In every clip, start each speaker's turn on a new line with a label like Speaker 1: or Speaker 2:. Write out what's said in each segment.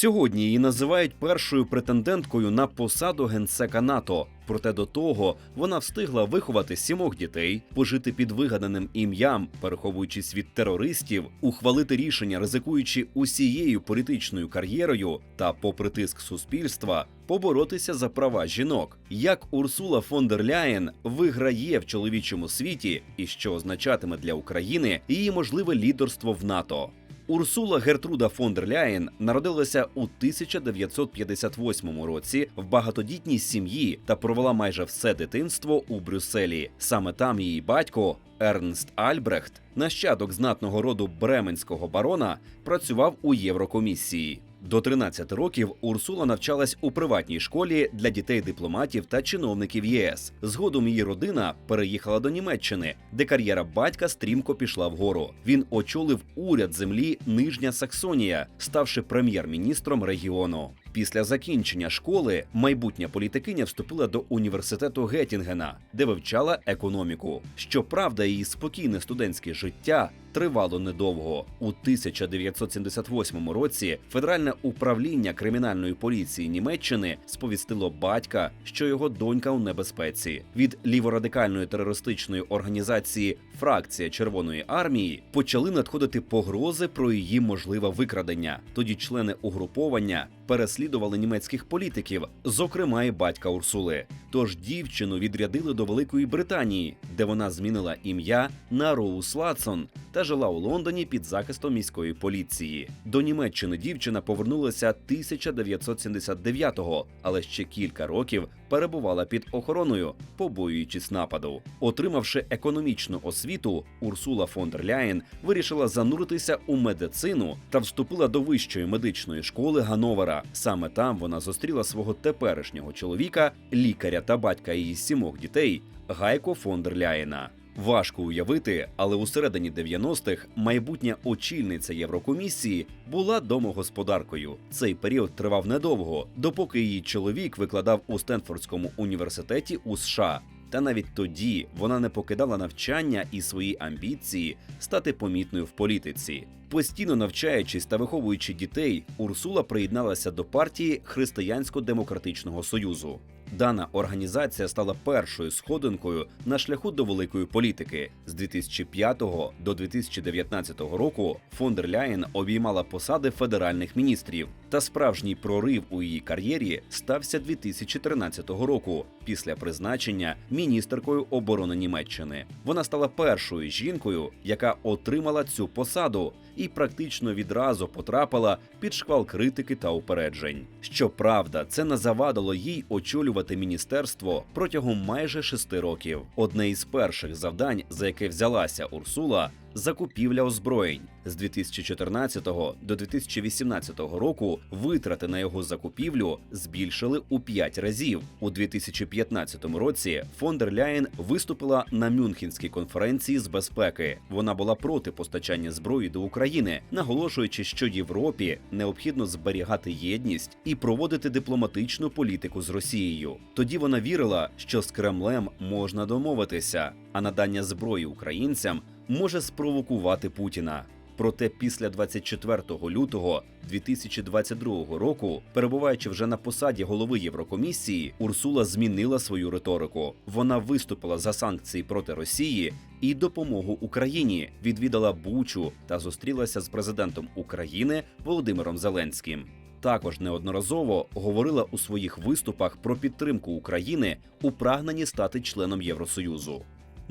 Speaker 1: Сьогодні її називають першою претенденткою на посаду генсека НАТО. Проте до того вона встигла виховати сімох дітей, пожити під вигаданим ім'ям, переховуючись від терористів, ухвалити рішення, ризикуючи усією політичною кар'єрою та, попри тиск суспільства, поборотися за права жінок. Як Урсула фон дер Ляєн виграє в чоловічому світі, і що означатиме для України її можливе лідерство в НАТО. Урсула Гертруда фон дер Ляєн народилася у 1958 році в багатодітній сім'ї та провела майже все дитинство у Брюсселі. Саме там її батько Ернст Альбрехт, нащадок знатного роду бременського барона, працював у Єврокомісії. До 13 років Урсула навчалась у приватній школі для дітей дипломатів та чиновників ЄС. Згодом її родина переїхала до Німеччини, де кар'єра батька стрімко пішла вгору. Він очолив уряд землі Нижня Саксонія, ставши прем'єр-міністром регіону. Після закінчення школи майбутня політикиня вступила до університету Геттінгена, де вивчала економіку. Щоправда, її спокійне студентське життя тривало недовго. У 1978 році Федеральне управління кримінальної поліції Німеччини сповістило батька, що його донька у небезпеці. Від ліворадикальної терористичної організації Фракція Червоної армії почали надходити погрози про її можливе викрадення. Тоді члени угруповання переслідували німецьких політиків, зокрема і батька Урсули. Тож дівчину відрядили до Великої Британії, де вона змінила ім'я на Роуз Латсон та жила у Лондоні під захистом міської поліції. До Німеччини дівчина повернулася 1979-го, але ще кілька років перебувала під охороною, побоюючись нападу. Отримавши економічну освіту, Урсула фон дер Ляєн вирішила зануритися у медицину та вступила до вищої медичної школи Гановера. Саме там вона зустріла свого теперішнього чоловіка, лікаря та батька її сімох дітей Гайко фон дер Ляєна. Важко уявити, але у середині 90-х майбутня очільниця Єврокомісії була домогосподаркою. Цей період тривав недовго, допоки її чоловік викладав у Стенфордському університеті у США. Та навіть тоді вона не покидала навчання і свої амбіції стати помітною в політиці. Постійно навчаючись та виховуючи дітей, Урсула приєдналася до партії Християнсько-демократичного союзу. Дана організація стала першою сходинкою на шляху до великої політики. З 2005 до 2019 року Фондер Ляєн обіймала посади федеральних міністрів. Та справжній прорив у її кар'єрі стався 2013 року після призначення міністеркою оборони Німеччини. Вона стала першою жінкою, яка отримала цю посаду, і практично відразу потрапила під шквал критики та упереджень. Щоправда, це не завадило їй очолювати міністерство протягом майже шести років. Одне із перших завдань, за яке взялася Урсула. Закупівля озброєнь з 2014 до 2018 року витрати на його закупівлю збільшили у 5 разів. У 2015 році фон дер Ляєн виступила на Мюнхенській конференції з безпеки. Вона була проти постачання зброї до України, наголошуючи, що Європі необхідно зберігати єдність і проводити дипломатичну політику з Росією. Тоді вона вірила, що з Кремлем можна домовитися, а надання зброї українцям може спровокувати Путіна. Проте після 24 лютого 2022 року, перебуваючи вже на посаді голови Єврокомісії, Урсула змінила свою риторику. Вона виступила за санкції проти Росії і допомогу Україні, відвідала Бучу та зустрілася з президентом України Володимиром Зеленським. Також неодноразово говорила у своїх виступах про підтримку України у прагненні стати членом Євросоюзу.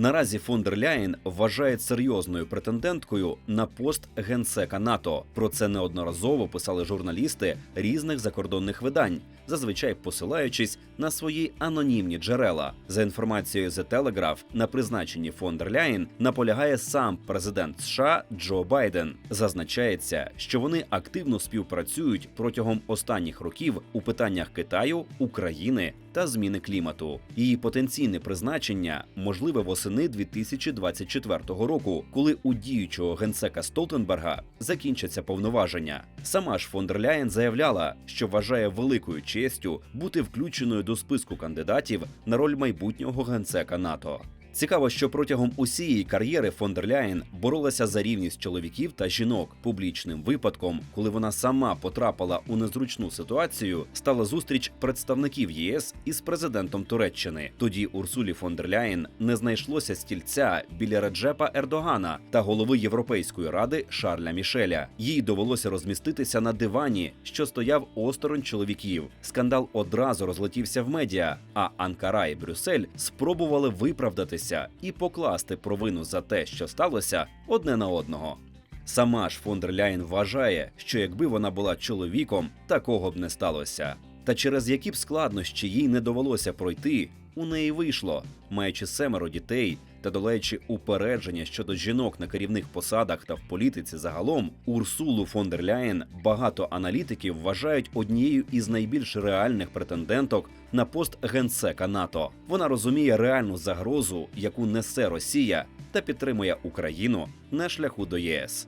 Speaker 1: Наразі фон дер Ляєн вважає серйозною претенденткою на пост генсека НАТО. Про це неодноразово писали журналісти різних закордонних видань, зазвичай посилаючись на свої анонімні джерела. За інформацією The Telegraph, на призначенні фон дер Ляєн наполягає сам президент США Джо Байден. Зазначається, що вони активно співпрацюють протягом останніх років у питаннях Китаю, України та зміни клімату. Її потенційне призначення можливе восени 2024 року, коли у діючого генсека Столтенберга закінчаться повноваження. Сама ж фон дер Ляєн заявляла, що вважає великою честю бути включеною до списку кандидатів на роль майбутнього генсека НАТО. Цікаво, що протягом усієї кар'єри фон дер Ляєн боролася за рівність чоловіків та жінок. Публічним випадком, коли вона сама потрапила у незручну ситуацію, стала зустріч представників ЄС із президентом Туреччини. Тоді Урсулі фон дер Ляєн не знайшлося стільця біля Реджепа Ердогана та голови Європейської ради Шарля Мішеля. Їй довелося розміститися на дивані, що стояв осторонь чоловіків. Скандал одразу розлетівся в медіа. А Анкара і Брюссель спробували виправдатися і покласти провину за те, що сталося, одне на одного. Сама ж фон вважає, що якби вона була чоловіком, такого б не сталося. Та через які б складнощі їй не довелося пройти, у неї вийшло, маючи семеро дітей та долаючи упередження щодо жінок на керівних посадах та в політиці загалом, Урсулу фон дер Ляєн багато аналітиків вважають однією із найбільш реальних претенденток на пост генсека НАТО. Вона розуміє реальну загрозу, яку несе Росія, та підтримує Україну на шляху до ЄС.